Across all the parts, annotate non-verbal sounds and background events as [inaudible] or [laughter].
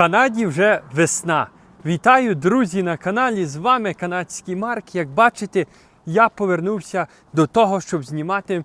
Канаді вже весна. Вітаю, друзі, на каналі. З вами канадський Марк. Як бачите, я повернувся до того, щоб знімати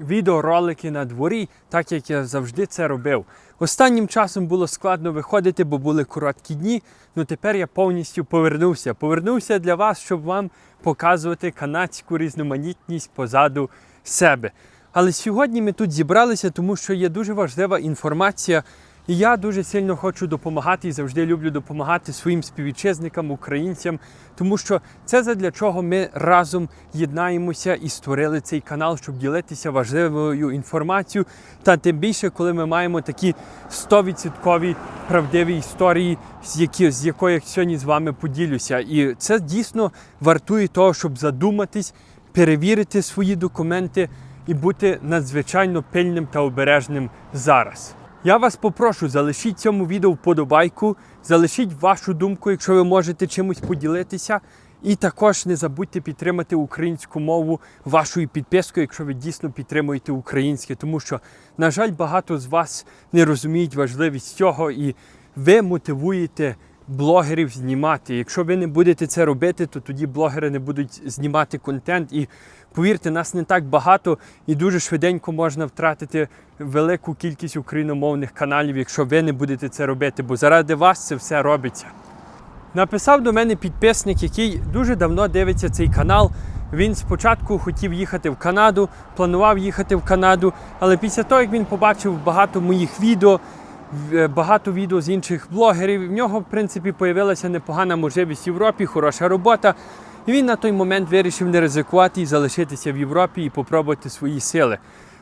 відеоролики на дворі, так як я завжди це робив. Останнім часом було складно виходити, бо були короткі дні. Ну тепер я повністю повернувся. Повернувся для вас, щоб вам показувати канадську різноманітність позаду себе. Але сьогодні ми тут зібралися, тому що є дуже важлива інформація. І я дуже сильно хочу допомагати і завжди люблю допомагати своїм співвітчизникам, українцям, тому що це задля чого ми разом єднаємося і створили цей канал, щоб ділитися важливою інформацією. Та тим більше, коли ми маємо такі 100% правдиві історії, з які з якої я сьогодні з вами поділюся. І це дійсно вартує того, щоб задуматись, перевірити свої документи і бути надзвичайно пильним та обережним зараз. Я вас попрошу, залишіть цьому відео вподобайку, залишіть вашу думку, якщо ви можете чимось поділитися. І також не забудьте підтримати українську мову вашою підпискою, якщо ви дійсно підтримуєте українське, тому що, на жаль, багато з вас не розуміють важливість цього, і ви мотивуєте блогерів знімати. Якщо ви не будете це робити, то тоді блогери не будуть знімати контент. І повірте, нас не так багато, і дуже швиденько можна втратити велику кількість україномовних каналів, якщо ви не будете це робити, бо заради вас це все робиться. Написав до мене підписник, який дуже давно дивиться цей канал. Він спочатку хотів їхати в Канаду, планував їхати в Канаду, але після того, як він побачив багато моїх відео, багато відео з інших блогерів, в нього, в принципі, появилася непогана можливість в Європі, хороша робота. І він на той момент вирішив не ризикувати і залишитися в Європі і попробувати свої сили.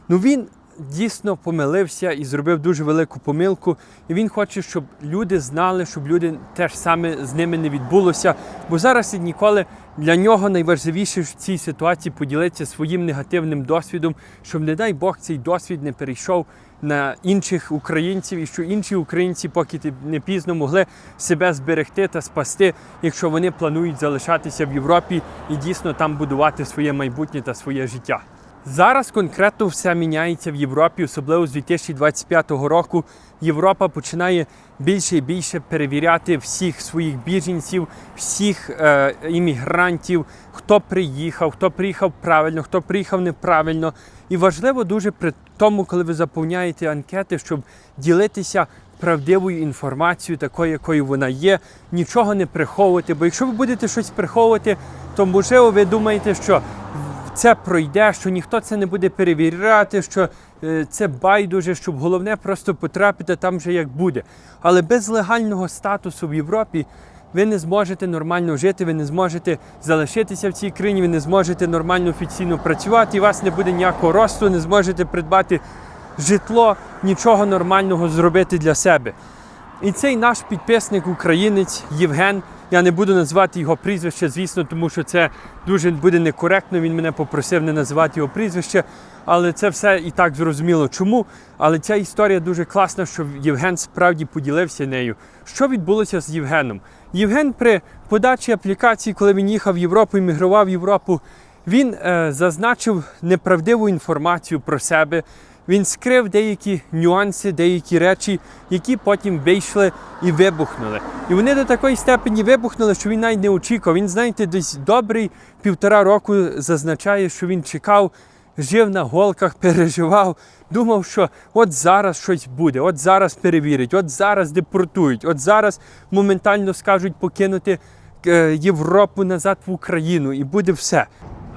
Ну він дійсно помилився і зробив дуже велику помилку. І він хоче, щоб люди знали, щоб люди теж саме з ними не відбулося. Бо зараз і ніколи для нього найважливіше в цій ситуації поділитися своїм негативним досвідом, щоб, не дай Бог, цей досвід не перейшов на інших українців, і що інші українці, поки не пізно могли себе зберегти та спасти, якщо вони планують залишатися в Європі і дійсно там будувати своє майбутнє та своє життя. Зараз конкретно все міняється в Європі, особливо з 2025 року. Європа починає більше і більше перевіряти всіх своїх біженців, всіх е, іммігрантів, хто приїхав, хто приїхав правильно, хто приїхав неправильно. І важливо дуже при тому, коли ви заповняєте анкети, щоб ділитися правдивою інформацією, такою, якою вона є, нічого не приховувати. Бо якщо ви будете щось приховувати, то можливо ви думаєте, що це пройде, що ніхто це не буде перевіряти, що е, це байдуже, щоб головне просто потрапити там вже як буде. Але без легального статусу в Європі ви не зможете нормально жити, ви не зможете залишитися в цій країні, ви не зможете нормально офіційно працювати, і у вас не буде ніякого росту, не зможете придбати житло, нічого нормального зробити для себе. І цей наш підписник, українець Євген. Я не буду називати його прізвище, звісно, тому що це дуже буде некоректно. Він мене попросив не називати його прізвище, але це все і так зрозуміло чому. Але ця історія дуже класна, що Євген справді поділився нею. Що відбулося з Євгеном? Євген при подачі аплікації, коли він їхав в Європу, іммігрував в Європу, він е, зазначив неправдиву інформацію про себе. Він скрив деякі нюанси, деякі речі, які потім вийшли і вибухнули. І вони до такої степені вибухнули, що він навіть не очікував. Він, знаєте, десь добрий півтора року зазначає, що він чекав, жив на голках, [laughs] переживав, думав, що от зараз щось буде, от зараз перевірять, от зараз депортують, от зараз моментально скажуть покинути е, Європу назад в Україну, і буде все.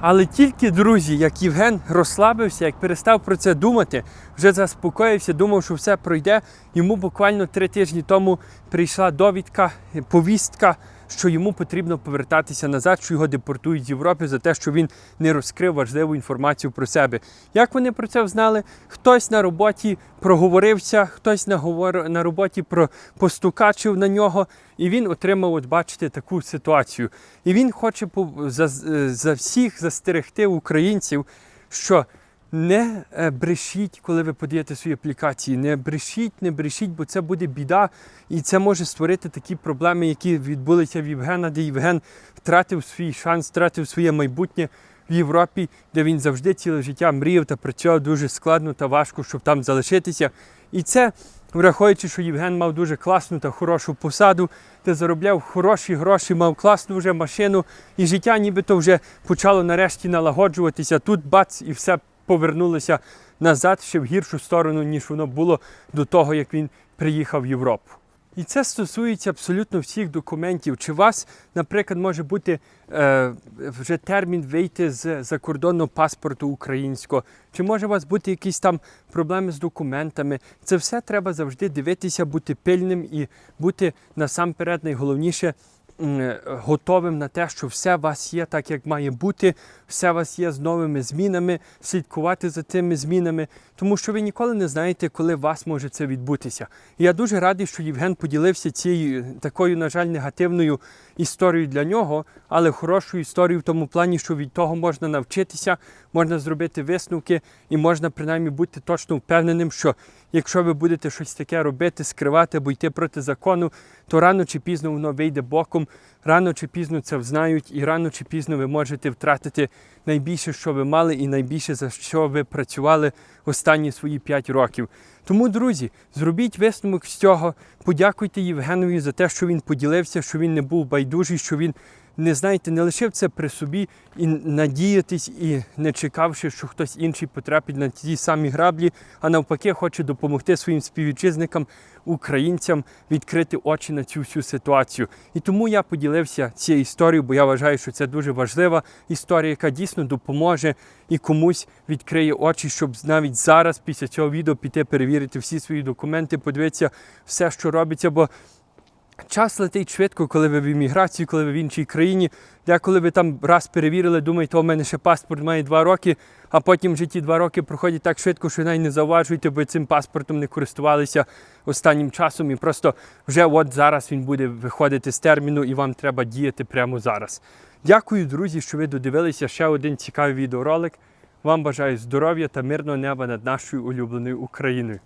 Але тільки друзі, як Євген розслабився, як перестав про це думати, вже заспокоївся, думав, що все пройде. Йому буквально три тижні тому прийшла довідка, повістка, що йому потрібно повертатися назад, що його депортують з Європи за те, що він не розкрив важливу інформацію про себе. Як вони про це знали? Хтось на роботі проговорився, хтось на говор... на роботі про постукачив на нього, і він отримав, от бачите, таку ситуацію. І він хоче за, за всіх застерегти українців, що не е, брешіть, коли ви подаєте свої аплікації. Не брешіть, не брешіть, бо це буде біда, і це може створити такі проблеми, які відбулися в Євгена, де Євген втратив свій шанс, втратив своє майбутнє в Європі, де він завжди ціле життя мріяв та працював дуже складно та важко, щоб там залишитися. І це враховуючи, що Євген мав дуже класну та хорошу посаду, де заробляв хороші гроші, мав класну вже машину, і життя нібито вже почало нарешті налагоджуватися. Тут бац, і все повернулося назад ще в гіршу сторону, ніж воно було до того, як він приїхав в Європу. І це стосується абсолютно всіх документів. Чи у вас, наприклад, може бути е, вже термін вийти з закордонного паспорту українського, чи може у вас бути якісь там проблеми з документами? Це все треба завжди дивитися, бути пильним і бути насамперед найголовніше готовим на те, що все у вас є так, як має бути, все у вас є з новими змінами, слідкувати за цими змінами, тому що ви ніколи не знаєте, коли у вас може це відбутися. І я дуже радий, що Євген поділився цією такою, на жаль, негативною історією для нього, але хорошу історію в тому плані, що від того можна навчитися, можна зробити висновки і можна принаймні бути точно впевненим, що якщо ви будете щось таке робити, скривати або йти проти закону, то рано чи пізно воно вийде боком, рано чи пізно це взнають, і рано чи пізно ви можете втратити найбільше, що ви мали, і найбільше за що ви працювали останні свої 5 років. Тому, друзі, зробіть висновок з цього. Подякуйте Євгенові за те, що він поділився, що він не був байдужий, що він не знаєте, не лишив це при собі і надіятись, і не чекавши, що хтось інший потрапить на ті самі граблі, а навпаки, хоче допомогти своїм співвітчизникам, українцям відкрити очі на цю всю ситуацію. І тому я поділився цією історією, бо я вважаю, що це дуже важлива історія, яка дійсно допоможе і комусь відкриє очі, щоб навіть зараз, після цього відео, піти перевірити всі свої документи, подивитися все, що робиться. бо Час летить швидко, коли ви в імміграції, коли ви в іншій країні. Деколи ви там раз перевірили, думаєте, в мене ще паспорт має два роки, а потім в житті два роки проходять так швидко, що навіть не зауважуєте, бо цим паспортом не користувалися останнім часом. І просто вже от зараз він буде виходити з терміну, і вам треба діяти прямо зараз. Дякую, друзі, що ви додивилися ще один цікавий відеоролик. Вам бажаю здоров'я та мирного неба над нашою улюбленою Україною.